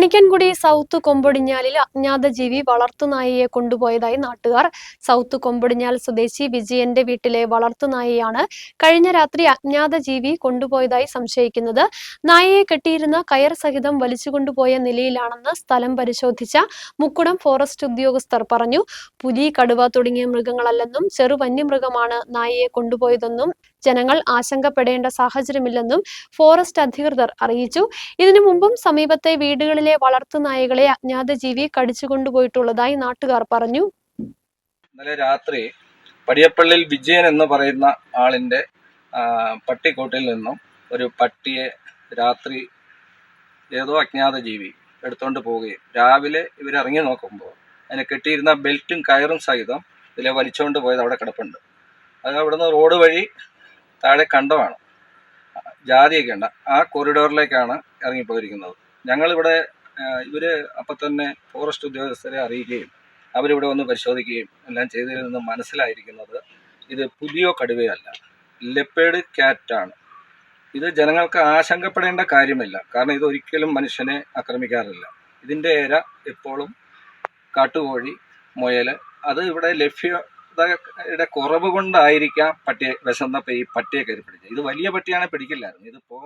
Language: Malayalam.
പണിക്കൻകുടി സൗത്ത് കൊമ്പൊടിഞ്ഞാലിൽ അജ്ഞാത ജീവി വളർത്തുനായയെ കൊണ്ടുപോയതായി നാട്ടുകാർ. സൗത്ത് കൊമ്പൊടിഞ്ഞാൽ സ്വദേശി വിജയന്റെ വീട്ടിലെ വളർത്തുനായയാണ് കഴിഞ്ഞ രാത്രി അജ്ഞാത ജീവി കൊണ്ടുപോയതായി സംശയിക്കുന്നത്. നായയെ കെട്ടിയിരുന്ന കയർ സഹിതം വലിച്ചുകൊണ്ടുപോയ നിലയിലാണെന്ന് സ്ഥലം പരിശോധിച്ച മുക്കുടം ഫോറസ്റ്റ് ഉദ്യോഗസ്ഥർ പറഞ്ഞു. പുലി കടുവ തുടങ്ങിയ മൃഗങ്ങളല്ലെന്നും ചെറു വന്യമൃഗമാണ് നായയെ കൊണ്ടുപോയതെന്നും ജനങ്ങൾ ആശങ്കപ്പെടേണ്ട സാഹചര്യമില്ലെന്നും ഫോറസ്റ്റ് അധികൃതർ അറിയിച്ചു. ഇതിനു മുമ്പും സമീപത്തെ വീടുകളിലെ വളർത്തുനായകളെ അജ്ഞാത ജീവി കടിച്ചുകൊണ്ടുപോയിട്ടുള്ളതായി നാട്ടുകാർ പറഞ്ഞു. ഇന്നലെ രാത്രി പടിയപ്പള്ളിൽ വിജയൻ എന്ന് പറയുന്ന ആളിന്റെ പട്ടിക്കൂട്ടിൽ നിന്നും ഒരു പട്ടിയെ രാത്രി ഏതോ അജ്ഞാത ജീവി എടുത്തുകൊണ്ട് പോവുകയും രാവിലെ ഇവരിറങ്ങി നോക്കുമ്പോൾ അതിനെ കെട്ടിയിരുന്ന ബെൽറ്റും കയറും സഹിതം ഇതിലെ വലിച്ചുകൊണ്ട് പോയത് അവിടെ കിടപ്പുണ്ട്. അത് അവിടുന്ന് റോഡ് വഴി താഴെ കണ്ടമാണ്. ജാതിയൊക്കെ ഉണ്ട്. ആ കൊറിഡോറിലേക്കാണ് ഇറങ്ങിപ്പോയിരിക്കുന്നത്. ഞങ്ങളിവിടെ ഇവർ അപ്പം തന്നെ ഫോറസ്റ്റ് ഉദ്യോഗസ്ഥരെ അറിയിക്കുകയും അവരിവിടെ വന്ന് പരിശോധിക്കുകയും എല്ലാം ചെയ്തതിൽ നിന്ന് മനസ്സിലായിരിക്കുന്നത് ഇത് പുലിയോ കടുവയല്ല ലെപ്പേഡ് ക്യാറ്റാണ് ഇത് ജനങ്ങൾക്ക് ആശങ്കപ്പെടേണ്ട കാര്യമില്ല. കാരണം ഇത് ഒരിക്കലും മനുഷ്യനെ ആക്രമിക്കാറില്ല. ഇതിന്റെ ഇര എപ്പോഴും കാട്ടുകോഴി മുയൽ അത് ഇവിടെ ലഭ്യതയുടെ കുറവ് കൊണ്ടായിരിക്കാം പട്ടിയെ വിശന്നപ്പോൾ ഈ പട്ടിയെ കയറി പിടിച്ചത് ഇത് വലിയ പട്ടിയാണെങ്കിൽ പിടിക്കില്ലായിരുന്നു. ഇത് പോ